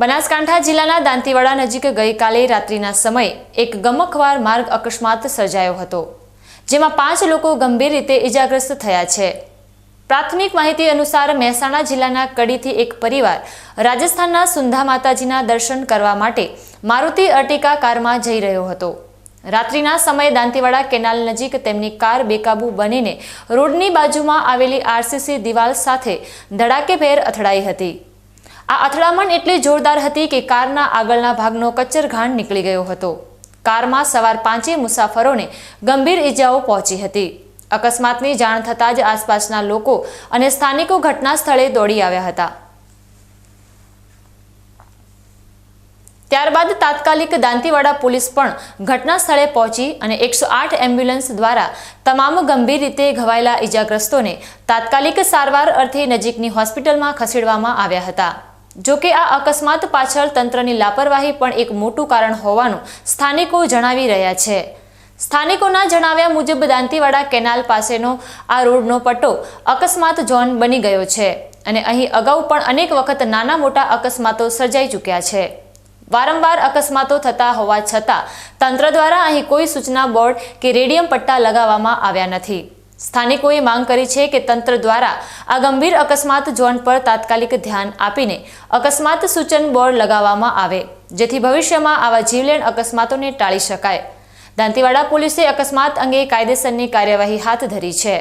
બનાસકાંઠા જિલ્લાના દાંતીવાડા નજીક ગઈકાલે રાત્રિના સમયે એક ગમખવાર માર્ગ અકસ્માત સર્જાયો હતો, જેમાં પાંચ લોકો ગંભીર રીતે ઇજાગ્રસ્ત થયા છે. પ્રાથમિક માહિતી અનુસાર મહેસાણા જિલ્લાના કડીથી એક પરિવાર રાજસ્થાનના સુંધા માતાજીના દર્શન કરવા માટે મારુતિ અર્ટિકા કારમાં જઈ રહ્યો હતો. રાત્રિના સમયે દાંતીવાડા કેનાલ નજીક તેમની કાર બેકાબુ બનીને રોડની બાજુમાં આવેલી આરસીસી દિવાલ સાથે ધડાકેભેર અથડાઈ હતી. આ અથડામણ એટલી જોરદાર હતી કે કારના આગળના ભાગનો કચ્ચરઘાણ નીકળી ગયો હતો. કારમાં સવાર પાંચેય મુસાફરોને ગંભીર ઈજાઓ પહોંચી હતી. અકસ્માતની જાણ થતાં જ આસપાસના લોકો અને સ્થાનિકો ઘટના સ્થળે દોડી આવ્યા હતા. ત્યારબાદ તાત્કાલિક દાંતીવાડા પોલીસ પણ ઘટના સ્થળે પહોંચી અને એકસો આઠ એમ્બ્યુલન્સ દ્વારા તમામ ગંભીર રીતે ઘવાયેલા ઈજાગ્રસ્તોને તાત્કાલિક સારવાર અર્થે નજીકની હોસ્પિટલમાં ખસેડવામાં આવ્યા હતા. જો કે આ અકસ્માત પાછળ તંત્રની લાપરવાહી પણ એક મોટું કારણ હોવાનું સ્થાનિકો જણાવી રહ્યા છે. સ્થાનિકોના જણાવ્યા મુજબ દાંતીવાડા કેનાલ પાસેનો આ રોડનો પટ્ટો અકસ્માત ઝોન બની ગયો છે અને અહીં અગાઉ પણ અનેક વખત નાના મોટા અકસ્માતો સર્જાઈ ચૂક્યા છે. વારંવાર અકસ્માતો થતા હોવા છતાં તંત્ર દ્વારા અહીં કોઈ સૂચના બોર્ડ કે રેડિયમ પટ્ટા લગાવવામાં આવ્યા નથી. સ્થાનિકોએ માંગ કરી છે કે તંત્ર દ્વારા આ ગંભીર અકસ્માત ઝોન પર તાત્કાલિક ધ્યાન આપીને અકસ્માત સૂચન બોર્ડ લગાવવામાં આવે, જેથી ભવિષ્યમાં આવા જીવલેણ અકસ્માતોને ટાળી શકાય. દાંતીવાડા પોલીસે અકસ્માત અંગે કાયદેસરની કાર્યવાહી હાથ ધરી છે.